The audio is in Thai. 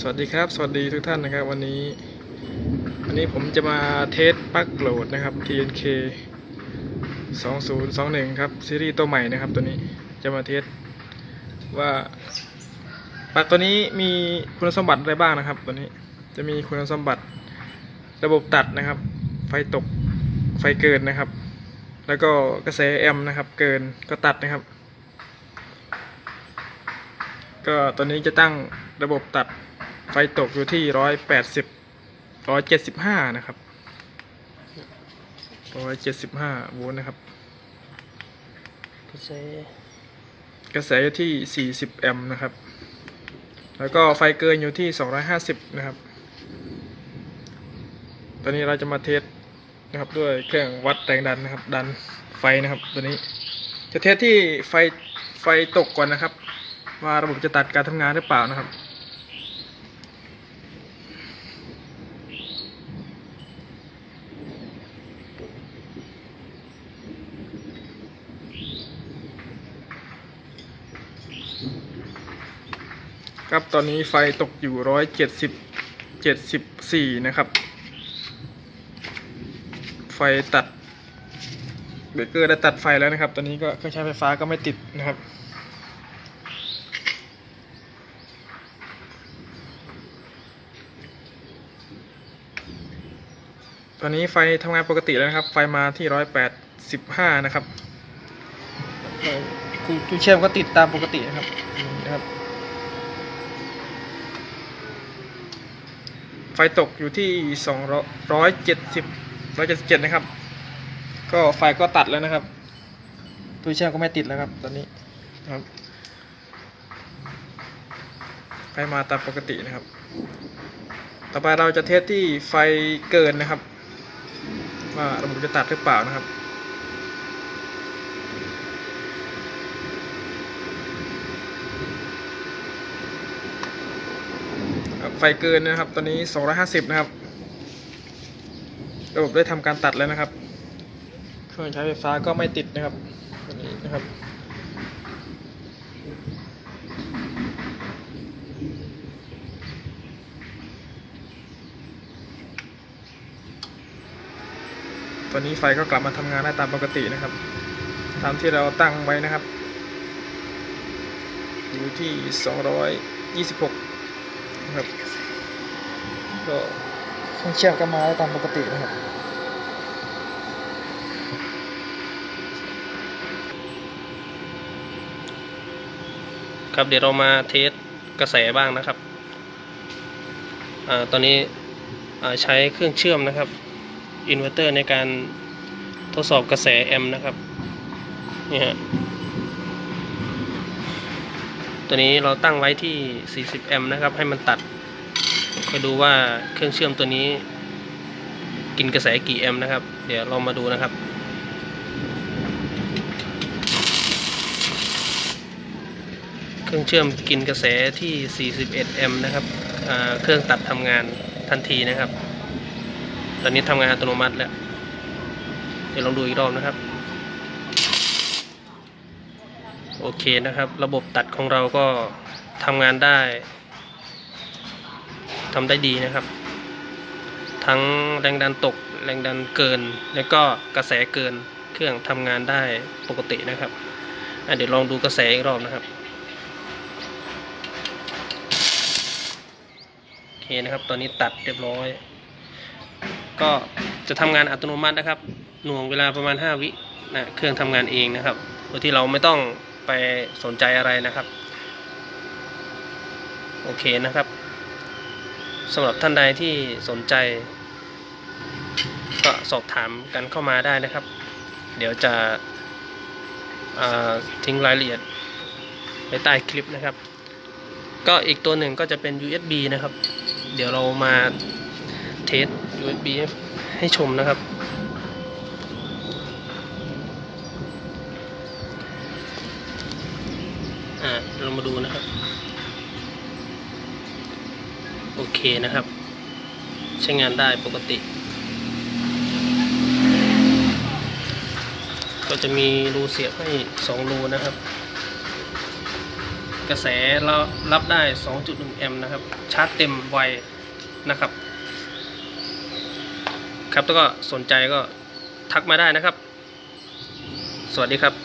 สวัสดีครับ สวัสดีทุกท่านนะครับ วันนี้ วันนี้ผมจะมาเทสปลั๊กโหลดนะครับ TNK 2021 ครับ ซีรีส์ตัวใหม่นะครับตัวนี้จะมาเทสว่าปลั๊กตัวนี้มีคุณสมบัติอะไรบ้างนะครับ ตัวนี้จะมีคุณสมบัติระบบตัดนะครับ ไฟตกไฟเกินนะครับ แล้วก็กระแสแอมนะครับ เกินก็ตัดนะครับก็ตัวนี้จะตั้งระบบตัด ไฟตกอยู่ที่ร้อยแปดสิบร้อยเจ็ดสิบห้านะครับร้อยเจ็ดสิบห้าโวลต์นะครับ กระแสกระแสอยู่ที่สี่สิบแอมป์นะครับ แล้วก็ไฟเกินอยู่ที่สองร้อยห้าสิบนะครับ ตอนนี้เราจะมาเทสนะครับด้วยเครื่องวัดแรงดันนะครับ ดันไฟนะครับตัวนี้ จะเทสที่ไฟไฟตกก่อนนะครับ ว่าระบบจะตัดการทำงานหรือเปล่านะครับ ครับตอนนี้ไฟตกอยู่ร้อยเจ็ดสิบเจ็ดสิบสี่นะครับ ไฟตัดเบรกเกอร์ได้ตัดไฟแล้วนะครับ ตอนนี้ก็เครื่องใช้ไฟฟ้าก็ไม่ติดนะครับตอนนี้ไฟทำงานปกติแล้วนะครับ ไฟมาที่ร้อยแปดสิบห้านะครับเอ่อคือเชื่อมก็ติดตามปกตินะครับนี่นะครับ ไฟตกอยู่ที่สองร้อยเจ็ดสิบร้อยเจ็ดสิบเจ็ดนะครับ ก็ไฟก็ตัดแล้วนะครับตู้เชื่อมก็ไม่ติดแล้วครับ ตอนนี้ครับไฟมาตามปกตินะครับ ต่อไปเราจะเทสที่ไฟเกินนะครับ ว่าระบบจะตัดหรือเปล่านะครับ ครับ ไฟเกินนะครับ ตอนนี้ 250 นะครับ ระบบได้ทำการตัดแล้วนะครับ เครื่องใช้ไฟฟ้าก็ไม่ติดนะครับตัวนี้นะครับตอนนี้ไฟก็กลับมาทำงานได้ตามปกตินะครับ ตามที่เราตั้งไว้นะครับ อยู่ที่ 226 ครับก็เครื่องเชื่อมก็มาได้ตามปกตินะครับครับเดี๋ยวเรามาเทสกระแสบ้างนะครับอ่าตอนนี้ใช้เครื่องเชื่อมนะครับอินเวอร์เตอร์ในการทดสอบกระแสแอมป์นะครับนี่ฮะ ตัวนี้เราตั้งไว้ที่ 40 แอมป์นะครับ ให้มันตัดคอยดูว่าเครื่องเชื่อมตัวนี้ กินกระแสกี่แอมป์นะครับ เดี๋ยวเรามาดูนะครับ เครื่องเชื่อมกินกระแสที่ 41 แอมป์นะครับเครื่องตัดทำงานทันทีนะครับ ตอนนี้ทำงานอัตโนมัติแล้ว เดี๋ยวลองดูอีกรอบนะครับ โอเคนะครับ ระบบตัดของเราก็ทำงานได้ทำได้ดีนะครับ ทั้งแรงดันตก แรงดันเกิน แล้วก็กระแสเกินเครื่องทำงานได้ปกตินะครับเดี๋ยวลองดูกระแสอีกรอบนะครับโอเคนะครับ ตอนนี้ตัดเรียบร้อย ก็จะทำงานอัตโนมัตินะครับ หน่วงเวลาประมาณ 5 วินะเครื่องทำงานเองนะครับโดยที่เราไม่ต้อง ไปสนใจอะไรนะครับ โอเคนะครับสำหรับท่านใดที่สนใจ ก็สอบถามกันเข้ามาได้นะครับ เดี๋ยวจะทิ้งรายละเอียดไว้ใต้คลิปนะครับ ก็อีกตัวหนึ่งก็จะเป็น USB นะครับ เดี๋ยวเรามาเทส USB ให้ชมนะครับ อ่าเรามาดูนะครับ โอเคนะครับ ใช้งานได้ปกติ ก็จะมีรูเสียบให้สองรูนะครับ กระแสแล้วรับได้ 2.1 แอมป์นะครับ ชาร์จเต็มไวนะครับ ครับแล้วก็สนใจก็ทักมาได้นะครับ สวัสดีครับ